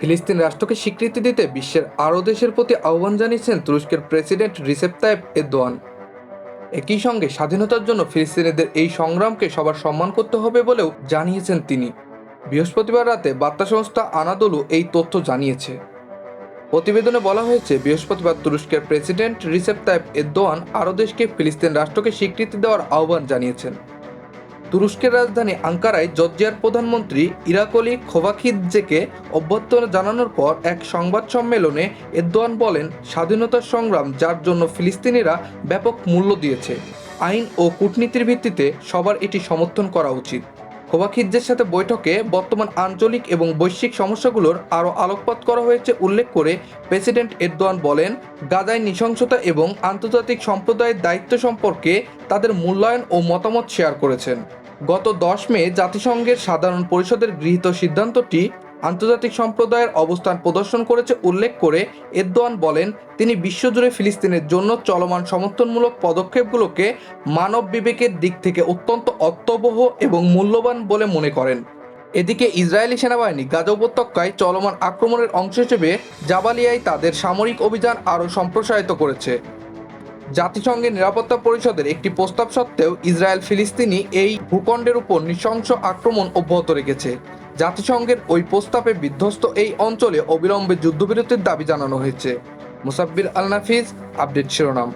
ফিলিস্তিন রাষ্ট্রকে স্বীকৃতি দিতে বিশ্বের আরও দেশের প্রতি আহ্বান জানিয়েছেন তুরস্কের প্রেসিডেন্ট রিসেপ তাইপ এরদোয়ান। একই সঙ্গে স্বাধীনতার জন্য ফিলিস্তিনিদের এই সংগ্রামকে সবার সম্মান করতে হবে বলেও জানিয়েছেন তিনি। বৃহস্পতিবার রাতে বার্তা সংস্থা আনাদোলু এই তথ্য জানিয়েছে। প্রতিবেদনে বলা হয়েছে, বৃহস্পতিবার তুরস্কের প্রেসিডেন্ট রিসেপ তাইপ এরদোয়ান আরও দেশকে ফিলিস্তিন রাষ্ট্রকে স্বীকৃতি দেওয়ার আহ্বান জানিয়েছেন। তুরস্কের রাজধানী আঙ্কারায় জর্জিয়ার প্রধানমন্ত্রী ইরাকলি খোভাখিদজেকে অভ্যর্থনা জানানোর পর এক সংবাদ সম্মেলনে এরদোয়ান বলেন স্বাধীনতার সংগ্রাম, যার জন্য ফিলিস্তিনিরা ব্যাপক মূল্য দিয়েছে। আইন ও কূটনীতির ভিত্তিতে সবার এটি সমর্থন করা উচিত। খোভাখিদজের সাথে বৈঠকে বর্তমান আঞ্চলিক এবং বৈশ্বিক সমস্যাগুলোর আরও আলোকপাত করা হয়েছে উল্লেখ করে প্রেসিডেন্ট এরদোয়ান বলেন, গাজায় নৃশংসতা এবং আন্তর্জাতিক সম্প্রদায়ের দায়িত্ব সম্পর্কে তাদের মূল্যায়ন ও মতামত শেয়ার করেছেন। গত দশ মে জাতিসংঘের সাধারণ পরিষদের গৃহীত সিদ্ধান্তটি আন্তর্জাতিক সম্প্রদায়ের অবস্থান প্রদর্শন করেছে উল্লেখ করে এরদোয়ান বলেন, তিনি বিশ্বজুড়ে ফিলিস্তিনের জন্য চলমান সমর্থনমূলক পদক্ষেপগুলোকে মানব বিবেকের দিক থেকে অত্যন্ত অর্থবহ এবং মূল্যবান বলে মনে করেন। এদিকে ইসরায়েলি সেনাবাহিনী গাজা উপত্যকায় চলমান আক্রমণের অংশ হিসেবে জাবালিয়ায় তাদের সামরিক অভিযান আরও সম্প্রসারিত করেছে। জাতিসংঘের নিরাপত্তা পরিষদের একটি প্রস্তাব সত্ত্বেও ইসরায়েল ফিলিস্তিনি এই ভূখণ্ডের উপর নৃশংস আক্রমণ অব্যাহত রেখেছে। জাতিসংঘের ওই প্রস্তাবে বিধ্বস্ত এই অঞ্চলে অবিলম্বে যুদ্ধবিরতির দাবি জানানো হয়েছে। মুসাব্বির আল নাফিজ আপডেট শিরোনাম।